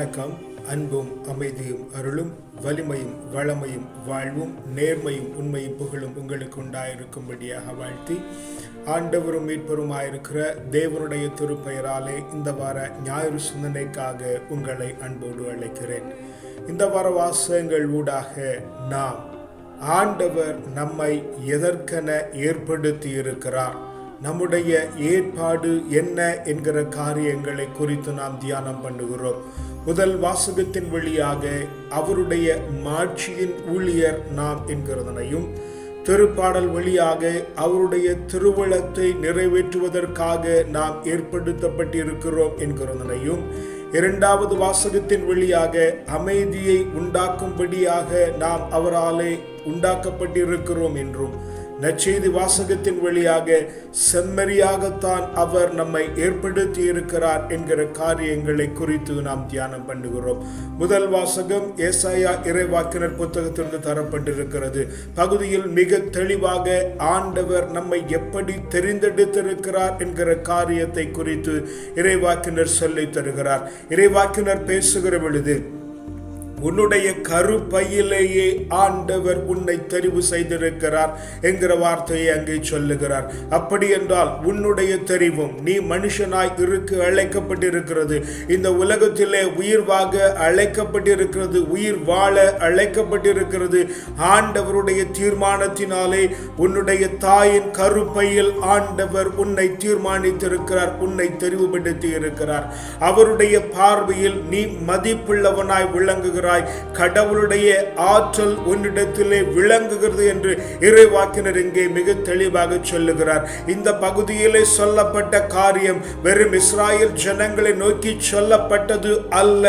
வணக்கம். அன்பும் அமைதியும் அருளும் வலிமையும் வளமையும் வாழ்வும் நேர்மையும் உண்மையும் புகழும் உங்களுக்கு உண்டாயிருக்கும்படியாக வாழ்த்தி ஆண்டவரும் மீட்பருமாயிருக்கிற தேவனுடைய திருப்பெயராலே இந்த வார ஞாயிறு சிந்தனைக்காக உங்களை அன்போடு அழைக்கிறேன். இந்த வார வாசகங்கள் ஊடாக நாம் ஆண்டவர் நம்மை எதற்கென ஏற்படுத்தியிருக்கிறார்? நம்முடைய ஏற்பாடு என்ன என்கிற காரியங்களை குறித்து நாம் தியானம் பண்ணுகிறோம். முதல் வாசகத்தின் வழியாக அவருடைய மாட்சியின் ஊழியர் நாம் என்கிறதனையும் திருப்பாடல் வழியாக அவருடைய திருவளத்தை நிறைவேற்றுவதற்காக நாம் ஏற்படுத்தப்பட்டிருக்கிறோம் என்கிறதனையும் இரண்டாவது வாசகத்தின் வழியாக அமைதியை உண்டாக்கும்படியாக நாம் அவராலே உண்டாக்கப்பட்டிருக்கிறோம் என்றும் நற்செய்தி வாசகத்தின் வழியாக செம்மறியாகத்தான் அவர் நம்மை ஏற்படுத்தி இருக்கிறார் என்கிற காரியங்களை குறித்து நாம் தியானம் பண்ணுகிறோம். முதல் வாசகம் ஏசாயா இறைவாக்கினர் புத்தகத்திலிருந்து தரப்பட்டிருக்கிறது. பகுதியில் மிக தெளிவாக ஆண்டவர் நம்மை எப்படி தெரிந்தெடுத்திருக்கிறார் என்கிற காரியத்தை குறித்து இறைவாக்கினர் சொல்லி தருகிறார். இறைவாக்கினர் பேசுகிற பொழுது உன்னுடைய கருப்பையிலேயே ஆண்டவர் உன்னை தெரிவு செய்திருக்கிறார் என்கிற வார்த்தையை அங்கே சொல்லுகிறார். அப்படி என்றால் உன்னுடைய தெரிவும் நீ மனுஷனாய் இருக்கு அழைக்கப்பட்டிருக்கிறது. இந்த உலகத்திலே உயிர் வாக அழைக்கப்பட்டிருக்கிறது உயிர் வாழ அழைக்கப்பட்டிருக்கிறது. ஆண்டவருடைய தீர்மானத்தினாலே உன்னுடைய தாயின் கருப்பையில் ஆண்டவர் உன்னை தீர்மானித்திருக்கிறார் உன்னை தெரிவுபடுத்தி இருக்கிறார் அவருடைய பார்வையில் நீ மதிப்புள்ளவனாய் விளங்குகிறார் இருக்கிறாய் கடவுளுடைய ஆற்றல் உன்னிடத்திலே விளங்குகிறது என்று இறைவாக்கினர் இங்கே மிக தெளிவாக சொல்லுகிறார். இந்த பகுதியிலே சொல்லப்பட்ட காரியம் வெறும் இஸ்ராயல் ஜனங்களை நோக்கி சொல்லப்பட்டது அல்ல.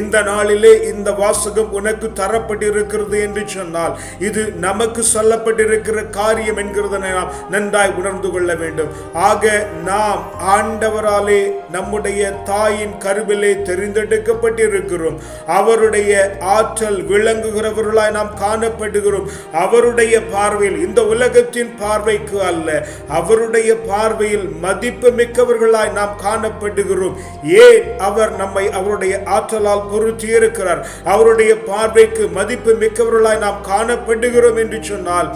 இந்த நாளிலே இந்த வாசகம் உனக்கு தரப்பட்டிருக்கிறது என்று சொன்னால் இது நமக்கு சொல்லப்பட்டிருக்கிற காரியம் என்கிறதனை நாம் நன்றாய் உணர்ந்து கொள்ள வேண்டும். ஆக நாம் ஆண்டவராலே நம்முடைய தாயின் கருவிலே தெரிந்தெடுக்கப்பட்டிருக்கிறோம். அவருடைய ஆற்றல் விளங்குகிறவர்களாய் நாம் காணப்படுகிறோம். அவருடைய பார்வையில் இந்த உலகத்தின் பார்வைக்கு அல்ல அவருடைய பார்வையில் மதிப்பு மிக்கவர்களாய் நாம் காணப்படுகிறோம். ஏன் அவர் நம்மை அவருடைய ஆற்றலால் பொருத்தி இருக்கிறார்? அவருடைய பார்வைக்கு மதிப்பு மிக்கவர்களாய் நாம் காணப்படுகிறோம் என்று சொன்னால்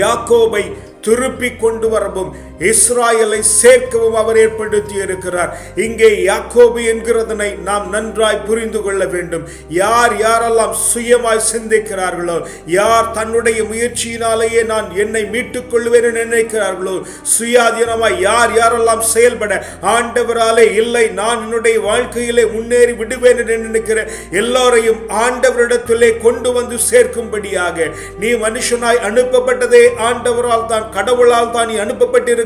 யாக்கோபை திருப்பி கொண்டு வரவும் இஸ்ராயலை சேர்க்கவும் அவர் ஏற்படுத்தி இருக்கிறார் இங்கே யாக்கோபு என்கிறதனை நாம் நன்றாய் புரிந்து கொள்ள வேண்டும். யார் யாரெல்லாம் சுயமாய் சிந்திக்கிறார்களோ யார் தன்னுடைய முயற்சியினாலேயே நான் என்னை மீட்டுக் கொள்வேன் நினைக்கிறார்களோ சுயாதீனமாய் யார் யாரெல்லாம் செயல்பட ஆண்டவராலே இல்லை நான் என்னுடைய வாழ்க்கையிலே முன்னேறி விடுவேன் என்று நினைக்கிற எல்லோரையும் ஆண்டவரிடத்திலே கொண்டு வந்து சேர்க்கும்படியாக நீ மனுஷனாய் அனுப்பப்பட்டதே ஆண்டவரால் தான் கடவுளால் தான் நீ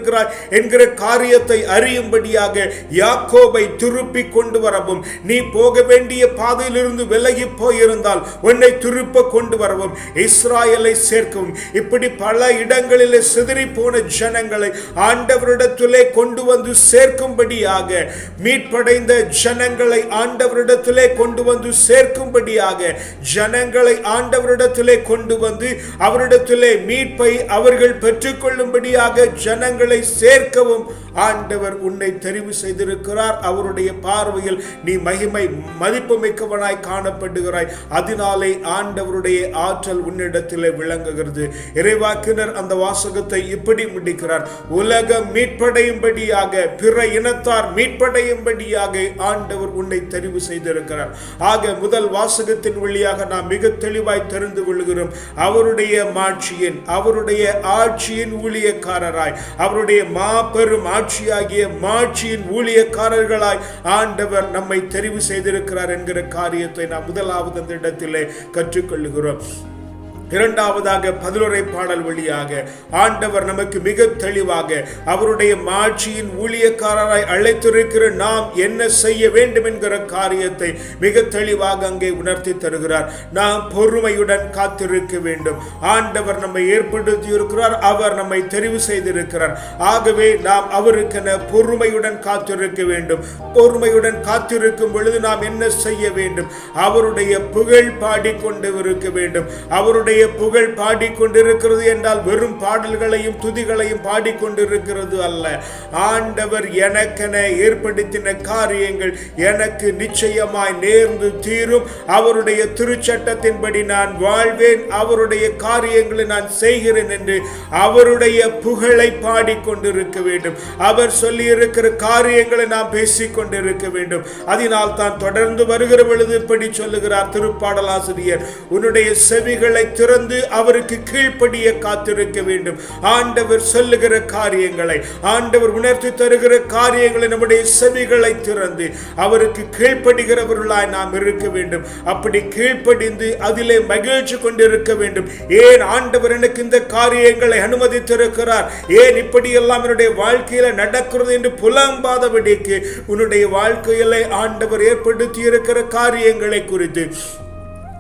அனுப்பப்பட்டிருக்கிறாய் என்கிற காரியத்தை அறியும்படியாக யாக்கோபை திருப்பி கொண்டு வரவும் நீ போக வேண்டிய பாதையிலிருந்து விலகி போயிருந்தால் உன்னை திருப்ப கொண்டு வரவும் இஸ்ராயலை சேர்க்கவும் இப்படி பல இடங்களிலே சிதறி போன ஜனங்களை ஆண்டவரிடத்திலே கொண்டு வந்து சேர்க்கும்படியாக மீட்படைந்த ஜனங்களை ஆண்டவரிடத்திலே கொண்டு வந்து சேர்க்கும்படியாக ஜனங்களை ஆண்டவரிடத்திலே கொண்டு வந்து அவரிடத்திலே மீட்பை அவர்கள் பெற்றுக்கொள்ளும்படியாக ஜனங்களை ஜனங்களை சேர்க்கவும் ஆண்டவர் உன்னை தெரிவு செய்திருக்கிறார். அவருடைய பார்வையில் நீ மகிமை மதிப்பு மிக்கவனாய் காணப்படுகிறாய். அதனாலே ஆண்டவருடைய ஆற்றல் உன்னிடத்திலே விளங்குகிறது. இறைவாக்கினர் அந்த வாசகத்தை இப்படி முடிக்கிறார். உலகம் மீட்படையும்படியாக பிற இனத்தார் மீட்படையும்படியாக ஆண்டவர் உன்னை தெரிவு செய்திருக்கிறார். ஆக முதல் வாசகத்தின் வழியாக நாம் மிக தெளிவாய் தெரிந்து கொள்கிறோம். அவருடைய மாட்சியின் அவருடைய ஆட்சியின் ஊழியக்காரராய் அவருடைய மாபெரும் ஆட்சியாகிய மாட்சியின் ஊழியக்காரர்களாய் ஆண்டவர் நம்மை தெரிவு செய்திருக்கிறார் என்கிற காரியத்தை நாம் முதலாவது அந்த இடத்திலே கற்றுக்கொள்ளுகிறோம். இரண்டாவதாக பதிலுரை பாடல் வழியாக ஆண்டவர் நமக்கு மிக தெளிவாக அவருடைய மாட்சியின் ஊழியக்காரராய் அழைத்திருக்கிற நாம் என்ன செய்ய வேண்டும் என்கிற காரியத்தை மிக தெளிவாக அங்கே உணர்த்தி தருகிறார். நாம் பொறுமையுடன் காத்திருக்க வேண்டும். ஆண்டவர் நம்மை ஏற்படுத்தி இருக்கிறார் அவர் நம்மை தெரிவு செய்திருக்கிறார். ஆகவே நாம் அவருக்கென பொறுமையுடன் காத்திருக்க வேண்டும். பொறுமையுடன் காத்திருக்கும் பொழுது நாம் என்ன செய்ய வேண்டும்? அவருடைய புகழ் பாடிக்கொண்டு இருக்க வேண்டும். அவருடைய தேவனுடைய புகழ் பாடிக்கொண்டிருக்கிறது என்றால் வெறும் பாடல்களையும் துதிகளையும் பாடிக்கொண்டிருக்கிறது அல்ல. ஆண்டவர் எனக்கென ஏற்படுத்தின காரியங்கள் எனக்கு நிச்சயமாய் நேர்ந்து தீரும். அவருடைய திருச்சட்டத்தின்படி நான் வாழ்வேன். அவருடைய காரியங்களை நான் செய்கிறேன் என்று அவருடைய புகழை பாடிக்கொண்டிருக்க வேண்டும். அவர் சொல்லி இருக்கிற காரியங்களை நாம் பேசிக்கொண்டிருக்க வேண்டும். அதனால் தான் தொடர்ந்து வருகிற பொழுது இப்படி சொல்லுகிறார் திருப்பாடலாசிரியர். உன்னுடைய செவிகளை திறந்து அவருக்கு கீழ்ப்படிய காத்திருக்க வேண்டும். ஆண்டவர் சொல்லுகிற காரியங்களை ஆண்டவர் உணர்த்தி தருகிற காரியங்களை நம்முடைய செவிகளை திறந்து அவருக்கு கீழ்ப்படுகிறவர்களாய் நாம் இருக்க வேண்டும். அப்படி கீழ்ப்படிந்து அதிலே மகிழ்ச்சி கொண்டிருக்க வேண்டும். ஏன் ஆண்டவர் எனக்கு இந்த காரியங்களை அனுமதித்திருக்கிறார்? ஏன் இப்படியெல்லாம் என்னுடைய வாழ்க்கையில நடக்கிறது என்று புலம்பாதபடிக்கு உன்னுடைய வாழ்க்கையில ஆண்டவர் ஏற்படுத்தி இருக்கிற காரியங்களை குறித்து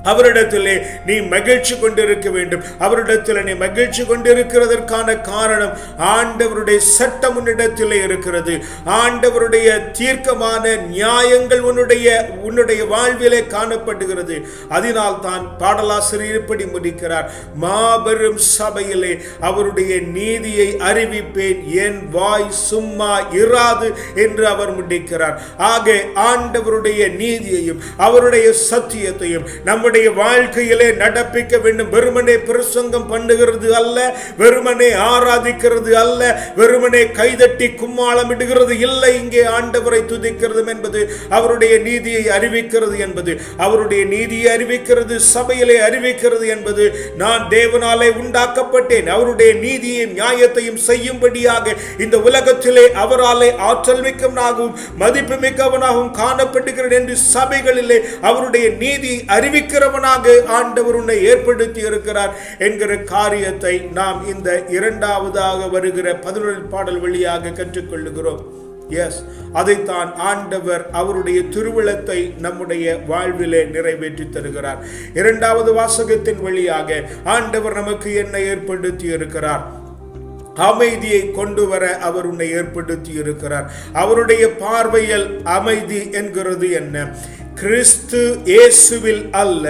அவரிடத்திலே நீ மகிழ்ச்சி கொண்டிருக்க வேண்டும். அவரிடத்தில் நீ மகிழ்ச்சி கொண்டிருக்கிறதற்கான காரணம் ஆண்டவருடைய சட்டம் உன்னிடத்திலே இருக்கிறது. ஆண்டவருடைய தீர்க்கமான நியாயங்கள் உன்னுடைய உன்னுடைய வாழ்விலே காணப்படுகிறது. அதனால் தான் பாடலாசிரியர் இப்படி முடிக்கிறார். மாபெரும் சபையிலே அவருடைய நீதியை அறிவிப்பேன். என் வாய் சும்மா இராது என்று அவர் முடிக்கிறார். ஆக ஆண்டவருடைய நீதியையும் அவருடைய சத்தியத்தையும் நம்முடைய வாழ்க்கையிலே நடப்பிக்க வேண்டும். வெறுமனே பிரசங்கம் பண்ணுகிறது அல்ல வெறுமனே ஆராதிக்கிறது அல்ல வெறுமனே கைதட்டி கும்மாளமிடுகிறது இல்லை இங்கே ஆண்டவரை துதிக்கிறது என்பது அவருடைய நீதியை அறிவிக்கிறது என்பது அவருடைய நீதியை அறிவிக்கிறது சபையிலே அறிவிக்கிறது என்பது நான் தேவனாலே உண்டாக்கப்பட்டேன். அவருடைய நீதியையும் நியாயத்தையும் செய்யும்படியாக இந்த உலகத்திலே அவராலே ஆற்றல் மிக்கவனாகவும் மதிப்பு மிக்கவனாகவும் காணப்படுகிறேன் என்று சபைகளிலே அவருடைய நீதி அறிவிக்கிறவனாக ஆண்டவர் உன்னை ஏற்படுத்தி இருக்கிறார் என்கிற காரியத்தை நாம் இந்த இரண்டாவதாக வருகிற பதினொரு பாடல் வழியாக கற்றுக்கொள்ளுகிறோம். எஸ் அதைத்தான் ஆண்டவர் அவருடைய திருவிழத்தை நம்முடைய வாழ்விலே நிறைவேற்றி தருகிறார். இரண்டாவது வாசகத்தின் வழியாக ஆண்டவர் நமக்கு என்ன ஏற்படுத்தி இருக்கிறார் அமைதியை கொண்டு வர அவர் உன்னை ஏற்படுத்தி இருக்கிறார் அவருடைய பார்வையில் அமைதி என்கிறது என்ன? கிறிஸ்து இயேசுவில் அல்ல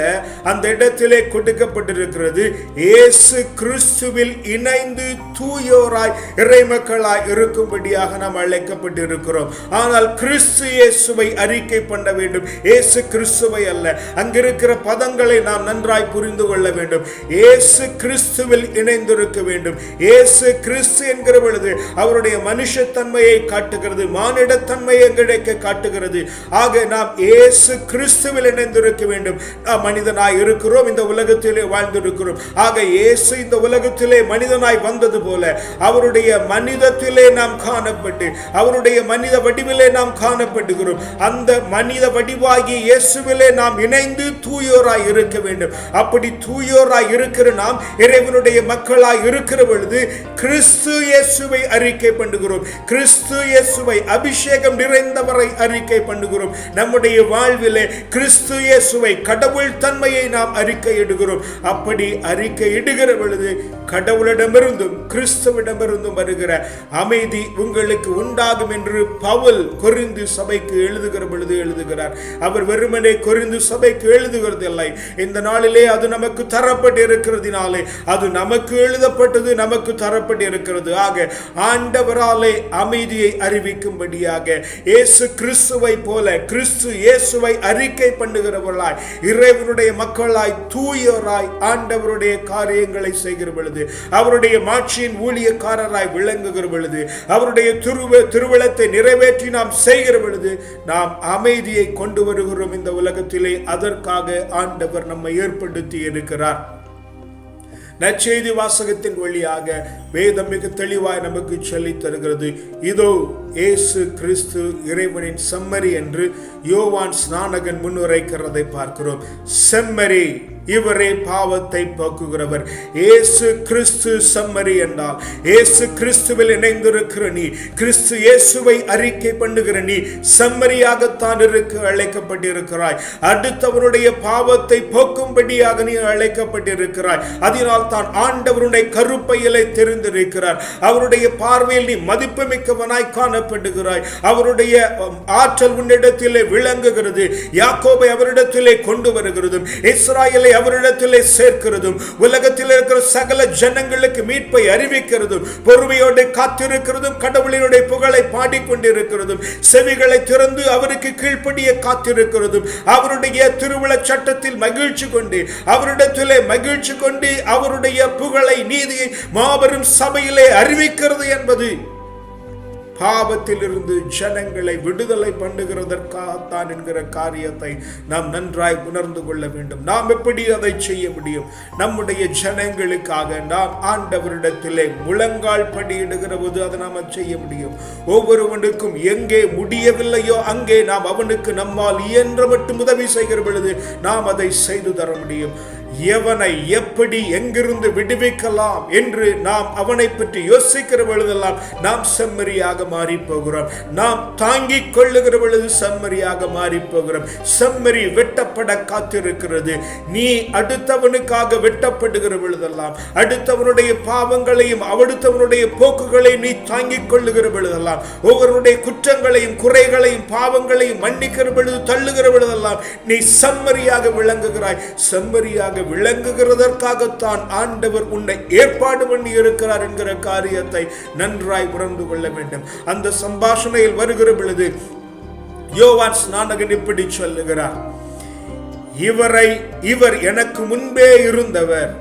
அந்த இடத்திலே கொடுக்கப்பட்டிருக்கிறது. இயேசு கிறிஸ்துவில் இணைந்து தூயோராய் இறைமக்களாய் இருக்கும்படியாக நாம் அழைக்கப்பட்டிருக்கிறோம். ஆனால் கிறிஸ்து இயேசுவை அறிக்கை பண்ண வேண்டும். இயேசு கிறிஸ்துவை அல்ல. அங்கிருக்கிற பதங்களை நாம் நன்றாய் புரிந்து கொள்ள வேண்டும். இயேசு கிறிஸ்துவில் இணைந்திருக்க வேண்டும். இயேசு கிறிஸ்து என்கிற பொழுது அவருடைய மனுஷத்தன்மையை காட்டுகிறது மானிடத்தன்மையை கிடைக்க காட்டுகிறது. ஆக நாம் இயேசு கிறிஸ்துவில் இணைந்திருக்க வேண்டும். நாம் மனிதனாய் இருக்கிறோம் இந்த உலகத்திலே வாழ்ந்திருக்கிறோம். ஆக இயேசு இந்த உலகத்திலே மனிதனாய் வந்தது போல அவருடைய மனிதத்திலே நாம் காணப்பட்டு அவருடைய மனித வடிவிலே நாம் காணப்படுகிறோம். அந்த மனித வடிவாகி இயேசுவிலே நாம் இணைந்து தூயோராய் இருக்க வேண்டும். அப்படி தூயோராய் இருக்கிற நாம் இறைவனுடைய மக்களாய் இருக்கிற பொழுது கிறிஸ்து இயேசுவை அறிக்கை பண்ணுகிறோம். கிறிஸ்து இயேசுவை அபிஷேகம் நிறைந்தவரை அறிக்கை பண்ணுகிறோம். நம்முடைய வாழ்விலே கிறிஸ்து இயேசுவை கடவுள் தன்மையை நாம் அறிக்கையிடுகிறோம். அப்படி அறிக்கையிடுகிற பொழுது கடவுளிடமிருந்தும் கிறிஸ்துவிடமிருந்தும் வருகிற அமைதி உங்களுக்கு உண்டாகும் என்று பவுல் கொரிந்து சபைக்கு எழுதுகிற பொழுது எழுதுகிறார். அவர் வெறுமனே கொரிந்து சபைக்கு எழுதுகிறதில்லை. இந்த நாளிலே அது நமக்கு தரப்பட்டு இருக்கிறதுனாலே அது நமக்கு எழுதப்பட்டது நமக்கு தரப்பட்டு இருக்கிறது ஆக ஆண்டவராலே அமைதியை அறிவிக்கும்படியாக இயேசு கிறிஸ்துவை போல கிறிஸ்து இயேசுவை அறிக்கை பண்ணுகிறவர்களாய் இறைவனுடைய மக்களாய் தூயராய் ஆண்டவருடைய காரியங்களை செய்கிற பொழுது அவருடைய மாட்சியின் ஊழியக்காரராய் விளங்குகிற பொழுது அவருடைய திருவ திருவிழத்தை நிறைவேற்றி நாம் செய்கிற பொழுது நாம் அமைதியை கொண்டு வருகிறோம் இந்த உலகத்திலே. அதற்காக ஆண்டவர் நம்மை ஏற்படுத்தி இருக்கிறார். நற்செய்தி வாசகத்தின் வழியாக வேதம் மிக தெளிவாய் நமக்கு சொல்லித் தருகிறது. இதோ இயேசு கிறிஸ்து இறைவனின் செம்மறி என்று யோவான் ஸ்நானகன் முன்னுரைக்கிறதை பார்க்கிறோம். செம்மறி. இவரே பாவத்தை போக்குகிறவர். ஏசு கிறிஸ்து சம்மரி என்றால் ஏசு கிறிஸ்துவில் இணைந்திருக்கிற நீ கிறிஸ்து இயேசுவை அறிக்கை பண்ணுகிற நீ செம்மறியாகத்தான் இருக்க அழைக்கப்பட்டிருக்கிறாய். அடுத்தவருடைய பாவத்தை போக்கும்படியாக நீ அழைக்கப்பட்டிருக்கிறாய். அதனால் தான் ஆண்டவருடைய கருப்பையிலை தெரிந்திருக்கிறார். அவருடைய பார்வையில் நீ மதிப்புமிக்கவனாய் காணப்படுகிறாய். அவருடைய ஆற்றல் உன்னிடத்திலே விளங்குகிறது. யாக்கோபை அவரிடத்திலே கொண்டு வருகிறதும் இஸ்ராயலை அவரிடத்திலே சேர்க்கிறதும் உலகத்தில் இருக்கிற சகல ஜனங்களுக்கு மீட்பை அறிவிக்கிறதும் பொறுமையோடு காத்திருக்கிறதும் கடவுளினுடைய புகழை பாடிக்கொண்டிருக்கிறதும் செவிகளை திறந்து அவருக்கு கீழ்ப்படிய காத்திருக்கிறதும் அவருடைய திருவிழா சட்டத்தில் மகிழ்ச்சி கொண்டு அவரிடத்திலே மகிழ்ச்சி கொண்டு அவருடைய புகழை நீதியை மாபெரும் சபையிலே அறிவிக்கிறது என்பது பாவத்திலிருந்து ஜனங்களை விடுதலை பண்ணுகிறதற்காகத்தான் என்கிற காரியத்தை நாம் நன்றாய் உணர்ந்து கொள்ள வேண்டும். நாம் எப்படி அதை செய்ய முடியும்? நம்முடைய ஜனங்களுக்காக நாம் ஆண்டவரிடத்திலே முழங்கால் படியிடுகிற போது அதை நாம் செய்ய முடியும். ஒவ்வொருவனுக்கும் எங்கே முடியவில்லையோ அங்கே நாம் அவனுக்கு நம்மால் இயன்ற மட்டும் உதவி செய்கிற பொழுது நாம் அதை செய்து தர முடியும். எவனை எப்படி எங்கிருந்து விடுவிக்கலாம் என்று நாம் அவனை பற்றி யோசிக்கிற பொழுதெல்லாம் நாம் செம்மறியாக மாறி போகிறோம் நாம் தாங்கிக் கொள்ளுகிற பொழுது செம்மறியாக மாறி போகிறோம் செம்மறி வெட்டப்பட காத்திருக்கிறது. நீ அடுத்தவனுக்காக வெட்டப்படுகிற பொழுதெல்லாம் அடுத்தவனுடைய பாவங்களையும் அடுத்தவனுடைய போக்குகளை நீ தாங்கிக் கொள்ளுகிற பொழுதெல்லாம் ஒவ்வொருடைய குற்றங்களையும் குறைகளையும் பாவங்களையும் மன்னிக்கிற பொழுது தள்ளுகிற பொழுதெல்லாம் நீ செம்மறியாக விளங்குகிறாய். செம்மறியாக விளங்குகிறதற்காகத்தான் ஆண்டவர் உன்னை ஏற்பாடு பண்ணி இருக்கிறார் என்கிற காரியத்தை நன்றாய் உணர்ந்து கொள்ள வேண்டும். அந்த சம்பாஷணையில் வருகிற பொழுது யோவான் ஸ்நானகன் இப்படி சொல்லுகிறார். இவரை இவர் எனக்கு முன்பே இருந்தவர்.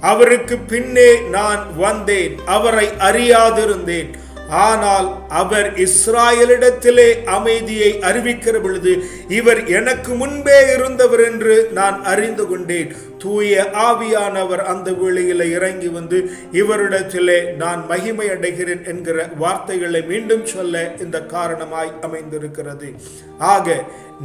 அவருக்கு பின்னே நான் வந்தேன். அவரை அறியாதிருந்தேன். ஆனால் அவர் இஸ்ராயலிடத்திலே அமைதியை அறிவிக்கிற பொழுது இவர் எனக்கு முன்பே இருந்தவர் என்று நான் அறிந்து கொண்டேன். தூய ஆவியானவர் அந்த வேளையில் இறங்கி வந்து இவரிடத்திலே நான் மகிமை அடைகிறேன் என்கிற வார்த்தைகளை மீண்டும் சொல்ல இந்த காரணமாய் அமைந்திருக்கிறது. ஆக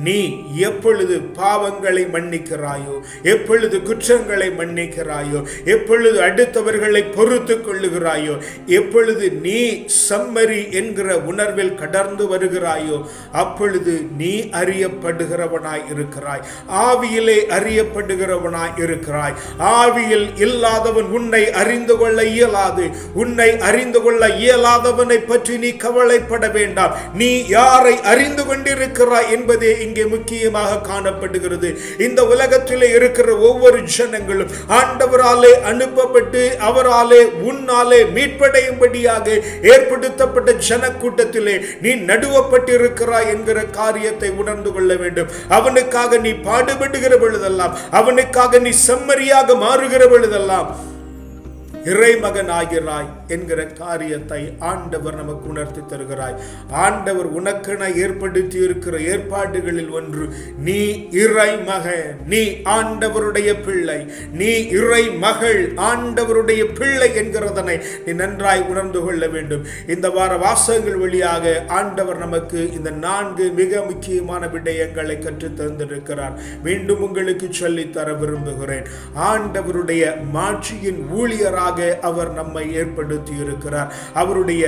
நீ எப்பொழுது பாவங்களை மன்னிக்கிறாயோ எப்பொழுது குற்றங்களை மன்னிக்கிறாயோ எப்பொழுது அடுத்தவர்களை பொறுத்து கொள்ளுகிறாயோ எப்பொழுது நீ சம்மரி என்கிற என்கிற உணர்வில் கடந்து வருகிறாயோ அப்பொழுது நீ அறியப்படுகிறவனாய் இருக்கிறாய். ஆவியிலே அறியப்படுகிறவனாய் இருக்கிறாய். ஆவியில் இல்லாதவன் உன்னை அறிந்து கொள்ள இயலாது. உன்னை அறிந்து கொள்ள இயலாதவனை பற்றி நீ கவலைப்பட வேண்டாம். நீ யாரை அறிந்து கொண்டிருக்கிறாய் என்பதே இங்கே முக்கியமாக காணப்படுகிறது. இந்த உலகத்திலே இருக்கிற ஒவ்வொரு ஜனங்களும் ஆண்டவராலே அனுப்பப்பட்டு அவராலே உன்னாலே மீட்படையும்படியாக ஏற்படுத்தப்பட்ட ஜன ஜனக்கூட்டத்திலே நீ நடுவப்பட்டிருக்கிறாய் என்கிற காரியத்தை உணர்ந்து கொள்ள வேண்டும். அவனுக்காக நீ பாடுபடுகிற பொழுதெல்லாம் அவனுக்காக நீ செம்மறியாக மாறுகிற பொழுதெல்லாம் இறைமகன் ஆகிறாய் என்கிற காரியத்தை ஆண்டவர் நமக்கு உணர்த்தி தருகிறாய். ஆண்டவர் உனக்கென ஏற்படுத்தி இருக்கிற ஏற்பாடுகளில் ஒன்று நீ இறை மகன் நீ ஆண்டவருடைய பிள்ளை நீ இறை மகள் ஆண்டவருடைய பிள்ளை என்கிறதனை நீ நன்றாய் உணர்ந்து கொள்ள வேண்டும். இந்த வார வாசகங்கள் வழியாக ஆண்டவர் நமக்கு இந்த நான்கு மிக முக்கியமான விடயங்களை கற்றுத் தந்திருக்கிறார். மீண்டும் உங்களுக்கு சொல்லித் தர விரும்புகிறேன். ஆண்டவருடைய மாட்சியின் ஊழியராக அவர் நம்மை ஏற்படுத்தி வெளிப்படுத்தி இருக்கிறார் அவருடைய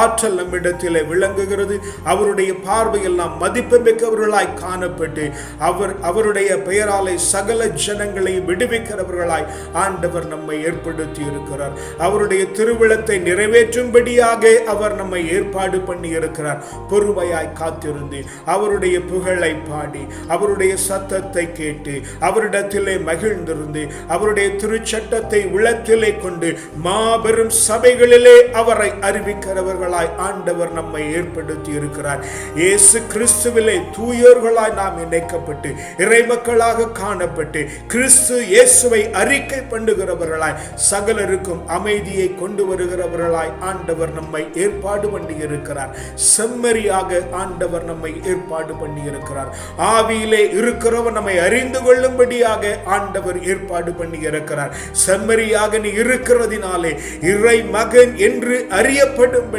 ஆற்றல் நம்மிடத்தில் விளங்குகிறது. அவருடைய பார்வையெல்லாம் மதிப்புமிக்கவர்களாய் காணப்பட்டு அவர் அவருடைய பெயராலே சகல ஜனங்களை விடுவிக்கிறவர்களாய் ஆண்டவர் நம்மை ஏற்படுத்தி இருக்கிறார் அவருடைய திருவிழத்தை நிறைவேற்றும்படியாக அவர் நம்மை ஏற்பாடு பண்ணி இருக்கிறார் பொறுமையாய் காத்திருந்து அவருடைய புகழை பாடி அவருடைய சத்தத்தை கேட்டு அவரிடத்திலே மகிழ்ந்திருந்து அவருடைய திருச்சட்டத்தை உள்ளத்திலே கொண்டு மாபெரும் சபைகளிலே அவரை தூயர்களாய் ஆண்டவர் நம்மை ஏற்படுத்தி இருக்கிறார் இயேசு கிறிஸ்துவிலே தூயோர்களாய் நாம் இணைக்கப்பட்டு இறைமக்களாக காணப்பட்டு கிறிஸ்து இயேசுவை அறிக்கை பண்ணுகிறவர்களாய் சகலருக்கும் அமைதியை கொண்டு வருகிறவர்களாய் ஆண்டவர் நம்மை ஏற்பாடு பண்ணி இருக்கிறார் செம்மறியாக ஆண்டவர் நம்மை ஏற்பாடு பண்ணி இருக்கிறார் ஆவியிலே இருக்கிறவர் நம்மை அறிந்து கொள்ளும்படியாக ஆண்டவர் ஏற்பாடு பண்ணி இருக்கிறார் செம்மறியாக நீ இருக்கிறதினாலே இறை மகன் என்று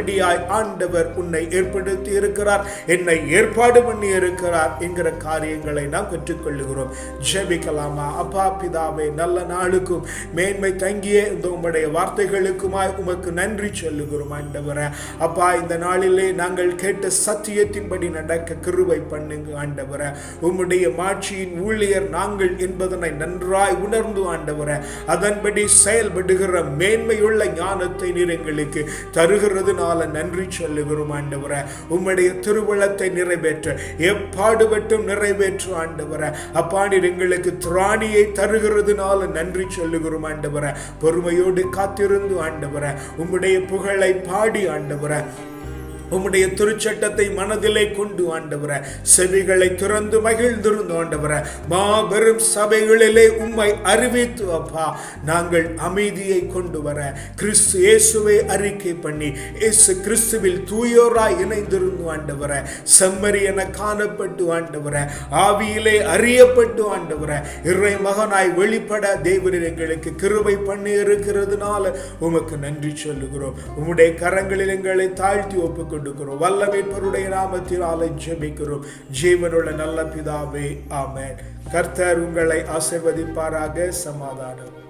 அறியப்படும்படியாய் ஆண்டவர் உன்னை ஏற்படுத்தி இருக்கிறார் என்னை ஏற்பாடு பண்ணி இருக்கிறார் என்கிற காரியங்களை நாம் கற்றுக்கொள்ளுகிறோம். ஜெபிக்கலாமா? அப்பா பிதாவே நல்ல நாளுக்கும் மேன்மை தங்கிய இந்த உம்முடைய வார்த்தைகளுக்குமாய் உமக்கு நன்றி சொல்லுகிறோம் ஆண்டவரை. அப்பா இந்த நாளிலே நாங்கள் கேட்ட சத்தியத்தின்படி நடக்க கிருவை பண்ணுங்க ஆண்டவரை. உம்முடைய மாட்சியின் ஊழியர் நாங்கள் என்பதனை நன்றாய் உணர்ந்து ஆண்டவரை. அதன்படி செயல்படுகிற மேன்மையுள்ள ஞானத்தை நீர் எங்களுக்கு தருகிறதுனால செய்ததுனால நன்றி சொல்லுகிறோம் ஆண்டவர. உம்முடைய திருவிழத்தை நிறைவேற்ற. எப்பாடுபட்டும் நிறைவேற்று ஆண்டவர. அப்பா எங்களுக்கு திராணியை தருகிறதுனால நன்றி சொல்லுகிறோம் ஆண்டவரே. பொறுமையோடு காத்திருந்து ஆண்டவர. உம்முடைய புகழை பாடி ஆண்டவர. உம்முடைய திருச்சட்டத்தை மனதிலே கொண்டு ஆண்டவர செவிகளை திறந்து மகிழ்ந்திருந்து ஆண்டவர மாபெரும் சபைகளிலே உம்மை அறிவித்து அப்பா நாங்கள் அமைதியை கொண்டு வர கிறிஸ்து இயேசுவை அறிக்கை பண்ணி இயேசு கிறிஸ்துவில் தூயோராய் இணைந்திருந்து ஆண்டவர செம்மறி என காணப்பட்டு ஆண்டவர ஆவியிலே அறியப்பட்டு ஆண்டவர இறை மகனாய் வெளிப்பட தேவரின் எங்களுக்கு கிருபை பண்ணி இருக்கிறதுனால உமக்கு நன்றி சொல்லுகிறோம். உம்முடைய கரங்களில் எங்களை தாழ்த்தி ஒப்புக்கொண்டு கொடுக்கிறோம் வல்லமைப்பருடைய நாமத்தினாலே ஜெபிக்கிறோம். ஜீவனுள்ள நல்ல பிதாவே ஆமேன். கர்த்தர் உங்களை ஆசிர்வதிப்பாராக. சமாதானம்.